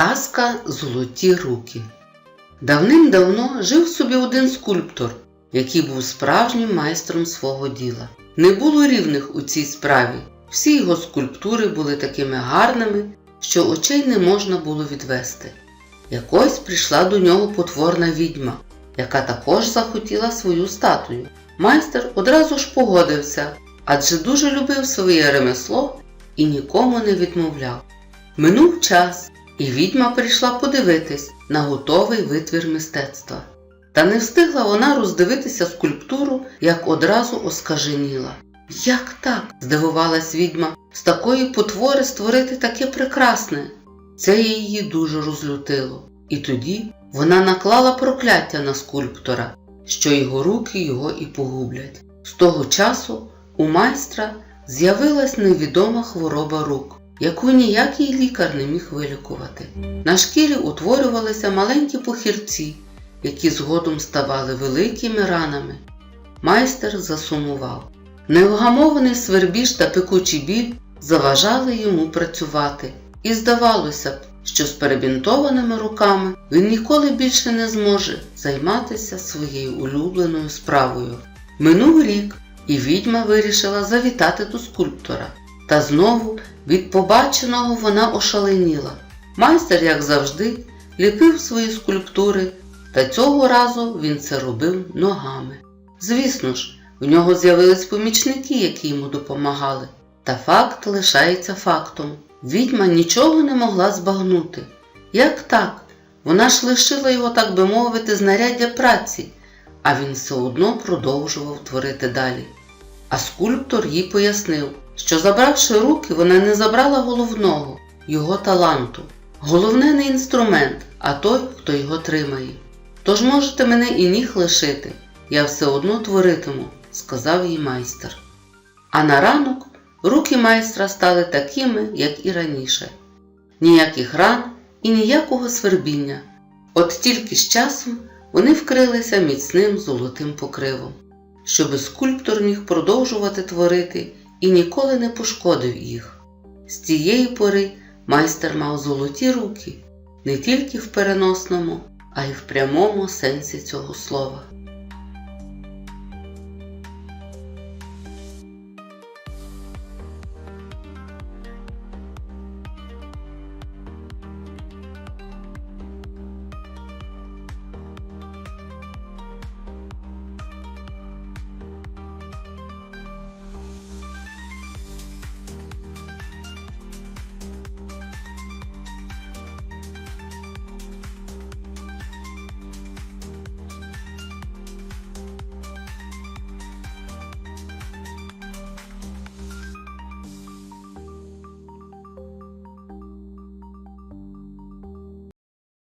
Казка Золоті руки. Давним-давно жив собі один скульптор, який був справжнім майстром свого діла. Не було рівних у цій справі. Всі його скульптури були такими гарними, що очей не можна було відвести. Якось прийшла до нього потворна відьма, яка також захотіла свою статую. Майстер одразу ж погодився, адже дуже любив своє ремесло і нікому не відмовляв. Минув час, і відьма прийшла подивитись на готовий витвір мистецтва. Та не встигла вона роздивитися скульптуру, як одразу оскаженіла. Як так? здивувалась відьма, з такої потвори створити таке прекрасне. Це її дуже розлютило. І тоді вона наклала прокляття на скульптора, що його руки його і погублять. З того часу у майстра з'явилась невідома хвороба рук, яку ніякий лікар не міг вилікувати. На шкірі утворювалися маленькі похірці, які згодом ставали великими ранами. Майстер засумував. Невгамований свербіж та пекучий біль заважали йому працювати, і здавалося б, що з перебінтованими руками він ніколи більше не зможе займатися своєю улюбленою справою. Минув рік, і відьма вирішила завітати до скульптора. Та знову від побаченого вона ошаленіла. Майстер, як завжди, ліпив свої скульптури, та цього разу він це робив ногами. Звісно ж, в нього з'явились помічники, які йому допомагали. Та факт лишається фактом. Відьма нічого не могла збагнути. Як так? Вона ж лишила його, так би мовити, знаряддя праці, а він все одно продовжував творити далі. А скульптор їй пояснив, що забравши руки, вона не забрала головного, його таланту. Головне не інструмент, а той, хто його тримає. Тож можете мене і ніг лишити, я все одно творитиму, сказав їй майстер. А на ранок руки майстра стали такими, як і раніше. Ніяких ран і ніякого свербіння. От тільки з часом вони вкрилися міцним золотим покривом, щоби скульптор міг продовжувати творити і ніколи не пошкодив їх. З тієї пори майстер мав золоті руки не тільки в переносному, а й в прямому сенсі цього слова.